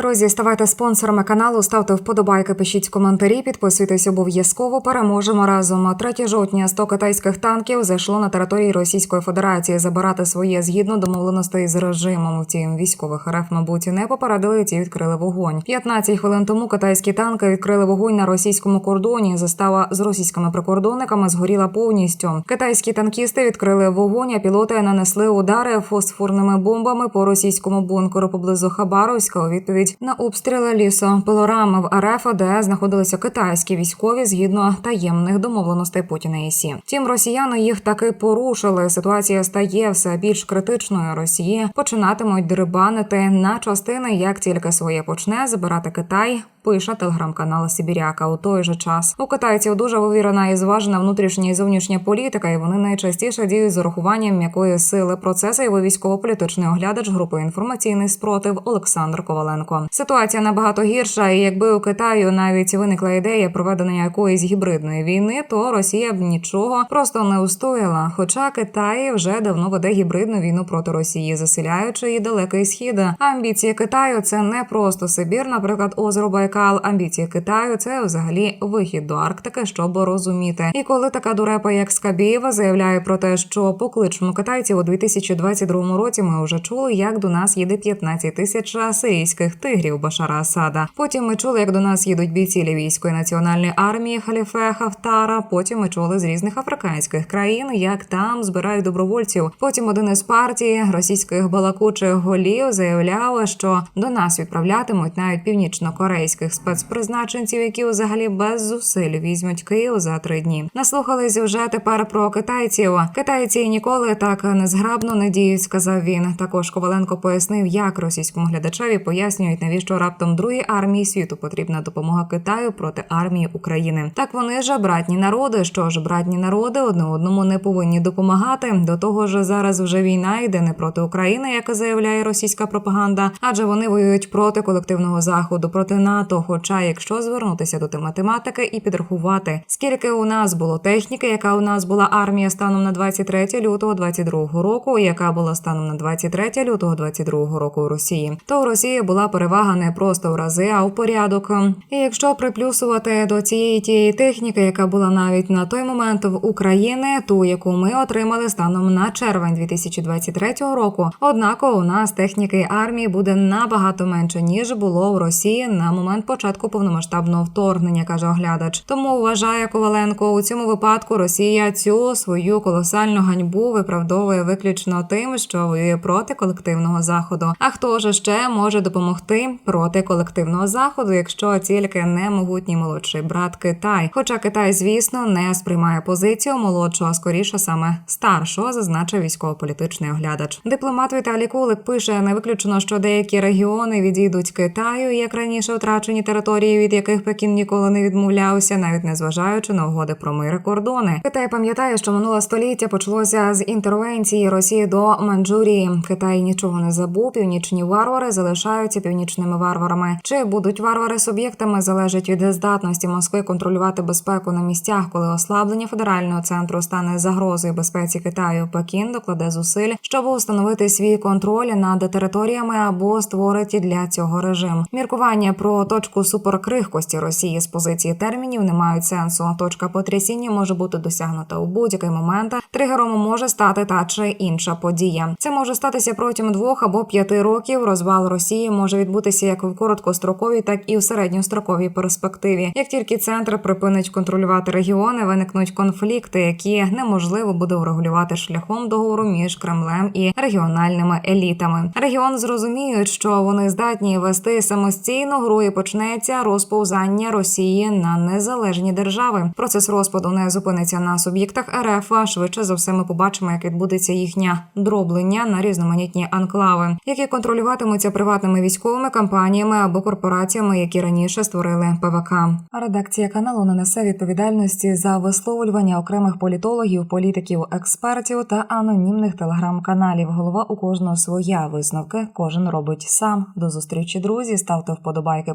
Друзі, ставайте спонсорами каналу, ставте вподобайки, пишіть коментарі, підписуйтесь обов'язково. Переможемо разом. 3 жовтня 100 китайських танків зайшло на території Російської Федерації забирати своє згідно домовленостей з режимом. Втім, військових РФ, мабуть, не попередили. Ті відкрили вогонь. 15 хвилин тому китайські танки відкрили вогонь на російському кордоні. Застава з російськими прикордонниками згоріла повністю. Китайські танкісти відкрили вогонь, а пілоти нанесли удари фосфорними бомбами по російському бункеру поблизу Хабаровська. У відповідь на обстріли лісу пилорами в РФ, де знаходилися китайські військові згідно таємних домовленостей Путіна і Сі. Втім, росіяни їх таки порушили. Ситуація стає все більш критичною. Росії починатимуть дерибанити на частини, як тільки своє почне забирати Китай. Пише телеграм-канал Сибіряка. У той же час у китайців дуже вивірена і зважена внутрішня і зовнішня політика, і вони найчастіше діють з урахуванням м'якої сили. Про це заявив військово-політичний оглядач групи інформаційний спротив Олександр Коваленко. Ситуація набагато гірша, і якби у Китаю навіть виникла ідея проведення якоїсь гібридної війни, то Росія б нічого просто не устояла. Хоча Китай вже давно веде гібридну війну проти Росії, заселяючи її далекий схід. Амбіції Китаю це не просто Сибір, наприклад, озеро Байкал. Амбіції Китаю це взагалі вихід до Арктики, щоб розуміти. І коли така дурепа, як Скабєєва, заявляє про те, що покличемо китайців у 2022 році, ми вже чули, як до нас їде 15 тисяч сирійських тигрів Башара Асада. Потім ми чули, як до нас їдуть бійці лівійської національної армії Халіфе Хафтара. Потім ми чули з різних африканських країн, як там збирають добровольців. Потім один із партій російських балакучих голів заявляв, що до нас відправлятимуть навіть північно-корейських спецпризначенців, які взагалі без зусиль візьмуть Київ за три дні. Наслухались вже тепер про китайців. Китайці ніколи так незграбно не діють, сказав він. Також Коваленко пояснив, як російському глядачеві пояснюють, навіщо раптом другій армії світу потрібна допомога Китаю проти армії України. Так вони ж братні народи. Що ж, братні народи одне одному не повинні допомагати. До того ж, зараз вже війна йде не проти України, як заявляє російська пропаганда, адже вони воюють проти колективного заходу, проти НАТО. Хоча, якщо звернутися до математики і підрахувати, скільки у нас було техніки, яка у нас була армія станом на 23 лютого 22 року, і яка була станом на 23 лютого 22 року у Росії, то у Росії була перевага не просто в рази, а в порядок. І якщо приплюсувати до цієї тієї техніки, яка була навіть на той момент в Україні, ту, яку ми отримали станом на червень 2023 року, однак у нас техніки армії буде набагато менше ніж було в Росії на момент початку повномасштабного вторгнення, каже оглядач. Тому вважає Коваленко у цьому випадку Росія цю свою колосальну ганьбу виправдовує виключно тим, що воює проти колективного заходу. А хто ж ще може допомогти проти колективного заходу, якщо тільки не могутній молодший брат Китай? Хоча Китай, звісно, не сприймає позицію молодшого, а скоріше саме старшого, зазначив військово-політичний оглядач. Дипломат Віталій Кулик пише: не виключено, що деякі регіони відійдуть Китаю, як раніше втрачені території, від яких Пекін ніколи не відмовлявся, навіть не зважаючи на угоди про мир і кордони. Китай пам'ятає, що минуле століття почалося з інтервенції Росії до Маньчжурії. Китай нічого не забув. Північні варвари залишаються північними варварами. Чи будуть варвари суб'єктами залежить від здатності Москви контролювати безпеку на місцях, коли ослаблення федерального центру стане загрозою безпеці Китаю. Пекін докладе зусиль, щоб установити свій контроль над територіями або створить для цього режим. Міркування про точку суперкрихкості Росії з позиції термінів не мають сенсу. Точка потрясіння може бути досягнута у будь-який момент. Тригером може стати та чи інша подія. Це може статися протягом двох або п'яти років. Розвал Росії може відбутися як в короткостроковій, так і в середньостроковій перспективі. Як тільки центр припинить контролювати регіони, виникнуть конфлікти, які неможливо буде урегулювати шляхом договору між Кремлем і регіональними елітами. Регіон зрозуміють, що вони здатні вести самостійну гру і почнеться розповзання Росії на незалежні держави. Процес розпаду не зупиниться на суб'єктах РФ. а Швидше за все, ми побачимо, як відбудеться їхня дроблення на різноманітні анклави, які контролюватимуться приватними військовими компаніями або корпораціями, які раніше створили ПВК. Редакція каналу не несе відповідальності за висловлювання окремих політологів, політиків, експертів та анонімних телеграм-каналів. Голова у кожного своя висновки. Кожен робить сам. До зустрічі, друзі. Ставте вподобайки,